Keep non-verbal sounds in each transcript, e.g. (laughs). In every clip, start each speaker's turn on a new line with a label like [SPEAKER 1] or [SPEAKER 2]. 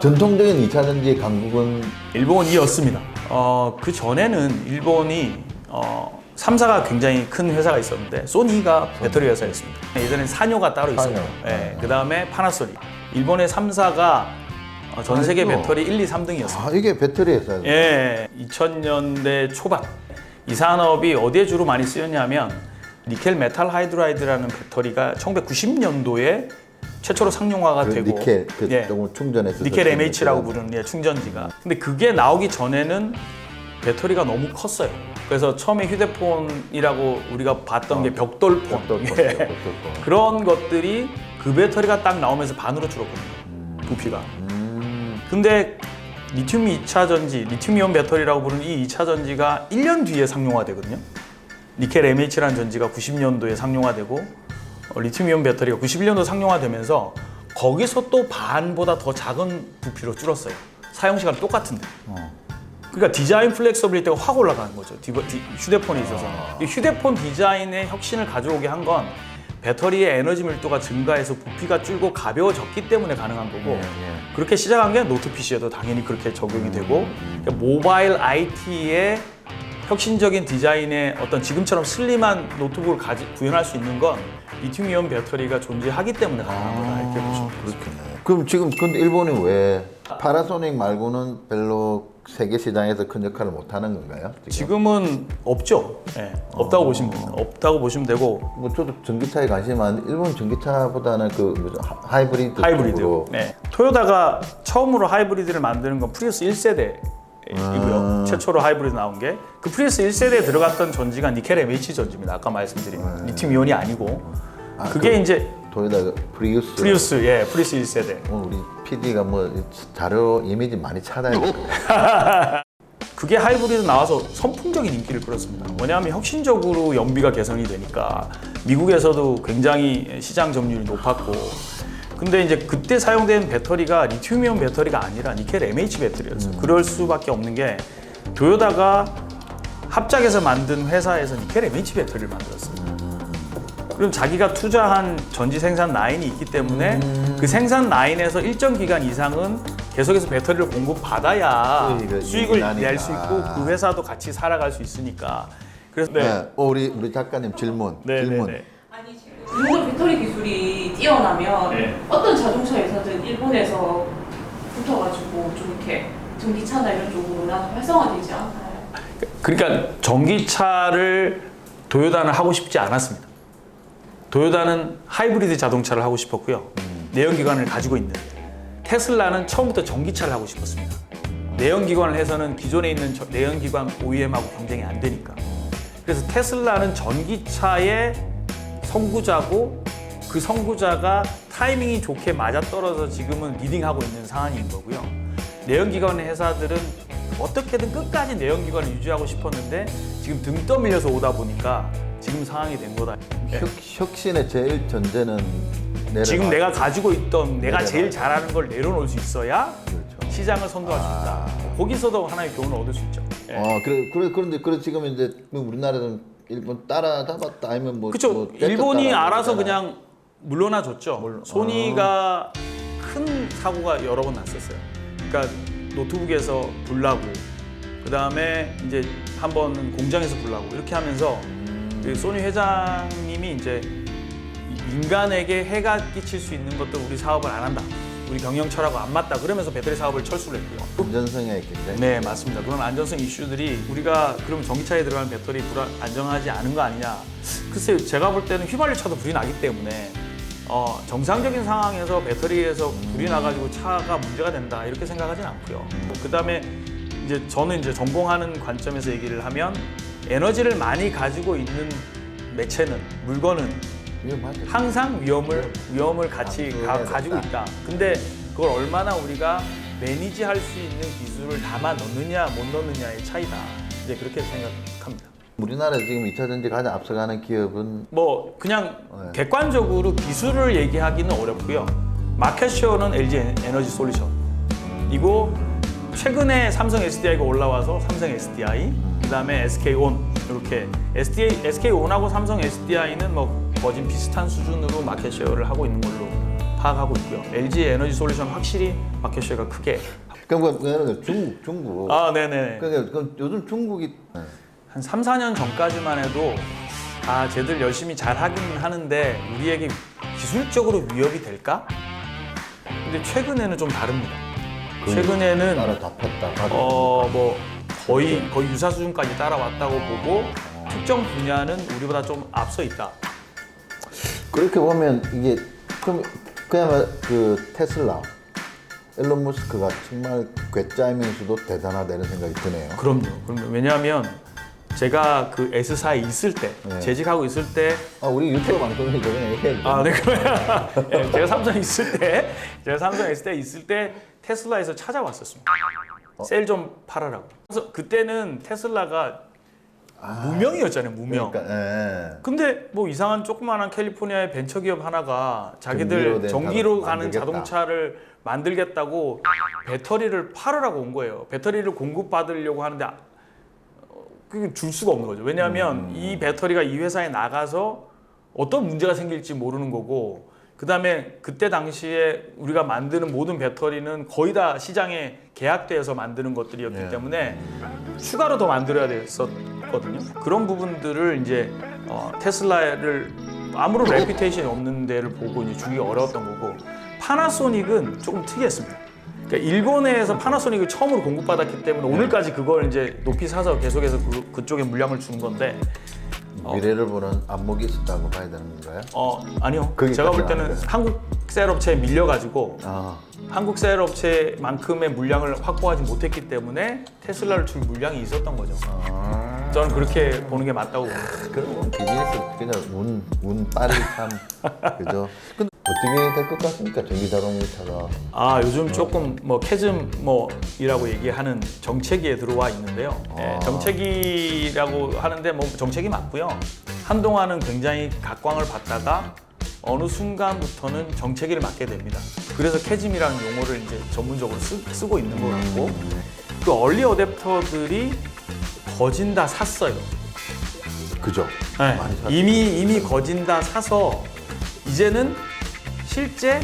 [SPEAKER 1] 전통적인 2차 전지 강국은
[SPEAKER 2] 일본이었습니다. 어, 그 전에는 일본이 어, 3사가 굉장히 큰 회사가 있었는데 소니가 배터리 회사였습니다. 예전엔 사뇨가 따로 있었고,
[SPEAKER 1] 사뇨.
[SPEAKER 2] 예, 그 다음에 파나소닉. 일본의 3사가 전 세계
[SPEAKER 1] 아이고.
[SPEAKER 2] 배터리 1, 2, 3등이었습니다.
[SPEAKER 1] 아 이게 배터리 회사예요.
[SPEAKER 2] 예, 2000년대 초반 이 산업이 어디에 주로 많이 쓰였냐면 니켈 메탈 하이드라이드라는 배터리가 1990년도에 최초로 상용화가
[SPEAKER 1] 그
[SPEAKER 2] 되고
[SPEAKER 1] 니켈 그
[SPEAKER 2] 예,
[SPEAKER 1] 조금 충전해서
[SPEAKER 2] 니켈 MH라고 부르는 예, 충전지가. 근데 그게 나오기 전에는 배터리가 너무 컸어요. 그래서 처음에 휴대폰이라고 우리가 봤던 게 벽돌폰,
[SPEAKER 1] 벽돌 거,
[SPEAKER 2] 예.
[SPEAKER 1] 벽돌 거.
[SPEAKER 2] 그런 것들이 그 배터리가 딱 나오면서 반으로 줄었거든요. 부피가.
[SPEAKER 1] 음,
[SPEAKER 2] 근데 리튬 2차 전지, 리튬이온 배터리라고 부르는 이 2차 전지가 1년 뒤에 상용화되거든요. 니켈 MH라는 전지가 90년도에 상용화되고 어, 리튬이온 배터리가 91년도 상용화되면서 거기서 또 반보다 더 작은 부피로 줄었어요. 사용 시간 똑같은데.
[SPEAKER 1] 어.
[SPEAKER 2] 그러니까 디자인 플렉서빌리티가 확 올라가는 거죠. 디버- 디- 휴대폰에 있어서. 이 휴대폰 디자인의 혁신을 가져오게 한 건 배터리의 에너지 밀도가 증가해서 부피가 줄고 가벼워졌기 때문에 가능한 거고
[SPEAKER 1] 예, 예.
[SPEAKER 2] 그렇게 시작한 게 노트 PC에도 당연히 그렇게 적용이 되고 그러니까 모바일 IT의 혁신적인 디자인의 어떤 지금처럼 슬림한 노트북을 가지, 구현할 수 있는 건 리튬이온 배터리가 존재하기 때문에 가능한 거다 이렇게 보시면 돼요.
[SPEAKER 1] 그렇겠네. 그럼 지금 근데 일본이 왜 파라소닉 말고는 별로 세계 시장에서 큰 역할을 못 하는 건가요? 지금?
[SPEAKER 2] 지금은 없죠. 예, 없다고 보시면 됩니다. 없다고 보시면 되고
[SPEAKER 1] 뭐 저도 전기차에 관심이 많은데 일본 전기차보다는 그 뭐죠 하- 하이브리드
[SPEAKER 2] 하이브리드.
[SPEAKER 1] 쪽으로
[SPEAKER 2] 네. 토요다가 처음으로 하이브리드를 만드는 건 프리우스 1세대이고요.
[SPEAKER 1] 아.
[SPEAKER 2] 최초로 하이브리드 나온 게 그 프리우스 1세대에 들어갔던 전지가 니켈 MH 전지입니다. 아까 말씀드린 리튬 이온이 아니고
[SPEAKER 1] 네. 아,
[SPEAKER 2] 그게
[SPEAKER 1] 그
[SPEAKER 2] 이제
[SPEAKER 1] 도요타 프리우스
[SPEAKER 2] 프리우스 예, 프리우스 1세대.
[SPEAKER 1] 오늘 우리 PD가 뭐 자료 이미지 많이 찾아야. (laughs)
[SPEAKER 2] 그게 하이브리드 나와서 선풍적인 인기를 끌었습니다. 뭐냐면 혁신적으로 연비가 개선이 되니까 미국에서도 굉장히 시장 점유율이 높았고 근데 이제 그때 사용된 배터리가 리튬이온 배터리가 아니라 니켈 MH 배터리였어요. 그럴 수밖에 없는 게 도요다가 합작해서 만든 회사에서 니켈 MH 배터리를 만들었습니다. 그럼 자기가 투자한 전지 생산 라인이 있기 때문에 그 생산 라인에서 일정 기간 이상은 계속해서 배터리를 공급받아야
[SPEAKER 1] 수익을
[SPEAKER 2] 수익을. 낼 수 있고 그 회사도 같이 살아갈 수 있으니까. 그래서
[SPEAKER 1] 네.
[SPEAKER 2] 네.
[SPEAKER 1] 어, 우리 우리 작가님 질문.
[SPEAKER 2] 네, 네,
[SPEAKER 1] 질문.
[SPEAKER 2] 네.
[SPEAKER 3] 아니 지금 일본 배터리 기술이 뛰어나면
[SPEAKER 2] 네.
[SPEAKER 3] 어떤 자동차 회사든 일본에서 붙어가지고 좀 이렇게 전기차나 이런 쪽으로 나도 활성화되지 않나요?
[SPEAKER 2] 그러니까 전기차를 도요다는 하고 싶지 않았습니다. 도요다는 하이브리드 자동차를 하고 싶었고요. 내연기관을 가지고 있는 테슬라는 처음부터 전기차를 하고 싶었습니다. 내연기관을 해서는 기존에 있는 저- 내연기관 OEM하고 경쟁이 안 되니까. 그래서 테슬라는 전기차의 선구자고 그 선구자가 타이밍이 좋게 맞아떨어서 지금은 리딩하고 있는 상황인 거고요. 내연기관 회사들은 어떻게든 끝까지 내연기관을 유지하고 싶었는데 지금 등 떠밀려서 오다 보니까 지금 상황이 된 거다.
[SPEAKER 1] 혁, 혁신의 제일 전제는 내려놔.
[SPEAKER 2] 지금 내가 가지고 있던 내가
[SPEAKER 1] 내려놔.
[SPEAKER 2] 제일 잘하는 걸 내려놓을 수 있어야
[SPEAKER 1] 그렇죠.
[SPEAKER 2] 시장을 선도할 수 있다. 거기서도 하나의 교훈을 얻을 수 있죠. 예.
[SPEAKER 1] 어 그래 그래 그런데 그래 지금 이제 뭐 우리나라는 일본 따라 잡았다 아니면 뭐
[SPEAKER 2] 그렇죠.
[SPEAKER 1] 뭐
[SPEAKER 2] 일본이 알아서. 그냥 물러나 줬죠. 소니가 큰 사고가 여러 번 났었어요. 그러니까 노트북에서 불나고 그 다음에 이제 한 번은 공장에서 불나고 이렇게 하면서 그 소니 회장님이 이제 인간에게 해가 끼칠 수 있는 것들 우리 사업을 안 한다. 우리 경영 철하고 안 맞다. 그러면서 배터리 사업을 철수를 했고요.
[SPEAKER 1] 안전성에 굉장히
[SPEAKER 2] 네, 맞습니다. 그런 안전성 이슈들이 우리가 그러면 전기차에 들어가는 배터리 불안, 안정하지 않은 거 아니냐? 글쎄요, 제가 볼 때는 휘발유 차도 불이 나기 때문에 어, 정상적인 상황에서 배터리에서 불이 나가지고 차가 문제가 된다 이렇게 생각하진 않고요. 그 다음에 이제 저는 이제 전공하는 관점에서 얘기를 하면 에너지를 많이 가지고 있는 매체는 물건은
[SPEAKER 1] 위험하죠.
[SPEAKER 2] 항상 위험을 위험을 같이 가,
[SPEAKER 1] 감수해야
[SPEAKER 2] 가지고. 있다. 근데 그걸 얼마나 우리가 매니지할 수 있는 기술을 담아 넣느냐 못 넣느냐의 차이다. 이제 그렇게 생각합니다.
[SPEAKER 1] 우리나라 지금 2차 전지 가장 앞서가는 기업은
[SPEAKER 2] 뭐 그냥
[SPEAKER 1] 네.
[SPEAKER 2] 객관적으로 기술을 얘기하기는 어렵고요. 마켓쉐어는 LG 에너지 솔루션이고 최근에 삼성 SDI가 올라와서 삼성 SDI, 그다음에 SK온 이렇게 SDI, SK온하고 삼성 SDI는 뭐 거진 비슷한 수준으로 마켓쉐어를 하고 있는 걸로 파악하고 있고요. LG 에너지 솔루션 확실히 마켓쉐어가 크게.
[SPEAKER 1] 그럼 그 얘는 중국 중국.
[SPEAKER 2] 아, 네네.
[SPEAKER 1] 그러니까 요즘 중국이
[SPEAKER 2] 한 3, 4년 전까지만 해도 아, 쟤들 열심히 잘 하긴 하는데 우리에게 기술적으로 위협이 될까? 근데 최근에는 좀 다릅니다. 최근에는
[SPEAKER 1] 따라 잡혔다.
[SPEAKER 2] 어 뭐 거의 거의 유사 수준까지 따라왔다고 보고 특정 분야는 우리보다 좀 앞서 있다.
[SPEAKER 1] 그렇게 보면 이게 그럼 그야말로 그 테슬라 일론 머스크가 정말 괴짜이면서도 대단하다 이런 생각이 드네요.
[SPEAKER 2] 그럼요. 그럼요. 왜냐하면 제가 그 S사에 있을 때
[SPEAKER 1] 네.
[SPEAKER 2] 재직하고 있을 때
[SPEAKER 1] 아 우리 유튜브 방송에 저번에 얘기했죠.
[SPEAKER 2] 아, 네, 그러면 (laughs) 예, 제가 삼성에 있을 때, 제가 삼성에 있을 때 있을 때 테슬라에서 찾아왔었습니다. 셀 좀 팔아라고. 그래서 그때는 테슬라가 무명이었잖아요, 무명.
[SPEAKER 1] 그러니까 예.
[SPEAKER 2] 근데 뭐 이상한 조그마한 캘리포니아의 벤처 기업 하나가
[SPEAKER 1] 전기로
[SPEAKER 2] 자기들
[SPEAKER 1] 된
[SPEAKER 2] 전기로
[SPEAKER 1] 자동-
[SPEAKER 2] 가는
[SPEAKER 1] 만들겠다.
[SPEAKER 2] 자동차를 만들겠다고 배터리를 팔으라고 온 거예요. 배터리를 공급받으려고 하는데 아- 어, 그게 줄 수가 없는 거죠. 왜냐하면
[SPEAKER 1] 음.
[SPEAKER 2] 이 배터리가 이 회사에 나가서 어떤 문제가 생길지 모르는 거고 그다음에 그때 당시에 우리가 만드는 모든 배터리는 거의 다 시장에 계약돼서 만드는 것들이었기
[SPEAKER 1] 네.
[SPEAKER 2] 때문에 추가로 더 만들어야 됐었거든요. 그런 부분들을 이제 어, 테슬라를 아무런 레피테이션이 없는 데를 보고 이제 주기가 어려웠던 거고 파나소닉은 조금 특이했습니다. 그러니까 일본에서 파나소닉을 처음으로 공급받았기 때문에 오늘까지 그걸 이제 높이 사서 계속해서 그, 그쪽에 물량을 주는 건데
[SPEAKER 1] 미래를 보는 안목이 있었다고 봐야 되는 건가요?
[SPEAKER 2] 어 아니요.
[SPEAKER 1] 거기까지는
[SPEAKER 2] 제가 볼 때는
[SPEAKER 1] 아니고요.
[SPEAKER 2] 한국 셀 업체에 밀려가지고
[SPEAKER 1] 아
[SPEAKER 2] 한국 셀 업체만큼의 물량을 확보하지 못했기 때문에 테슬라를 줄 물량이 있었던 거죠.
[SPEAKER 1] 아.
[SPEAKER 2] 저는 그렇게 보는 게 맞다고 봅니다.
[SPEAKER 1] 그럼 비즈니스 그냥 운, 운 빨리 참 (laughs) 그죠? 근데 어떻게 될 것 같습니까? 전기 자동차가
[SPEAKER 2] 아 요즘 조금 뭐 캐즘 뭐이라고 얘기하는 정체기에 들어와 있는데요. 예,
[SPEAKER 1] 아.
[SPEAKER 2] 정체기라고 하는데 뭐 정체기 맞고요. 한동안은 굉장히 각광을 받다가 어느 순간부터는 정체기를 맞게 됩니다. 그래서 캐즘이라는 용어를 이제 전문적으로 쓰, 고 있는 것 같고 그 얼리 어댑터들이 거진 다 샀어요.
[SPEAKER 1] 그죠?
[SPEAKER 2] 네,
[SPEAKER 1] 많이.
[SPEAKER 2] 이미 이미 거진 다 사서 이제는 실제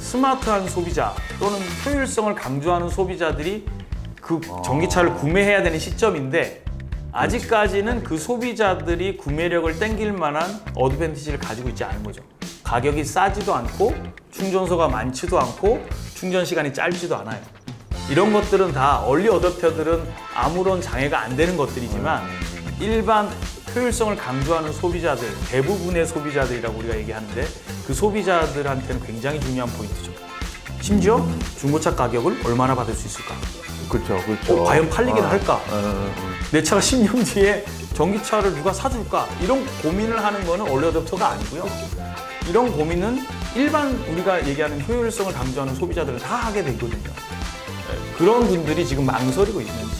[SPEAKER 2] 스마트한 소비자 또는 효율성을 강조하는 소비자들이 그 전기차를 구매해야 되는 시점인데 아직까지는 그 소비자들이 구매력을 땡길 만한 어드밴티지를 가지고 있지 않은 거죠. 가격이 싸지도 않고 충전소가 많지도 않고 충전 시간이 짧지도 않아요. 이런 것들은 다 얼리 어댑터들은 아무런 장애가 안 되는 것들이지만 일반 효율성을 강조하는 소비자들 대부분의 소비자들이라고 우리가 얘기하는데 그 소비자들한테는 굉장히 중요한 포인트죠. 심지어 중고차 가격을 얼마나 받을 수 있을까?
[SPEAKER 1] 그렇죠, 그렇죠.
[SPEAKER 2] 어, 과연 팔리긴
[SPEAKER 1] 아,
[SPEAKER 2] 할까?
[SPEAKER 1] 어, 어, 어.
[SPEAKER 2] 내 차가 10년 뒤에 전기차를 누가 사줄까? 이런 고민을 하는 거는 얼리 어댑터가 아니고요. 이런 고민은 일반 우리가 얘기하는 효율성을 강조하는 소비자들은 다 하게 되거든요. 네, 그런 분들이 지금 망설이고 있는지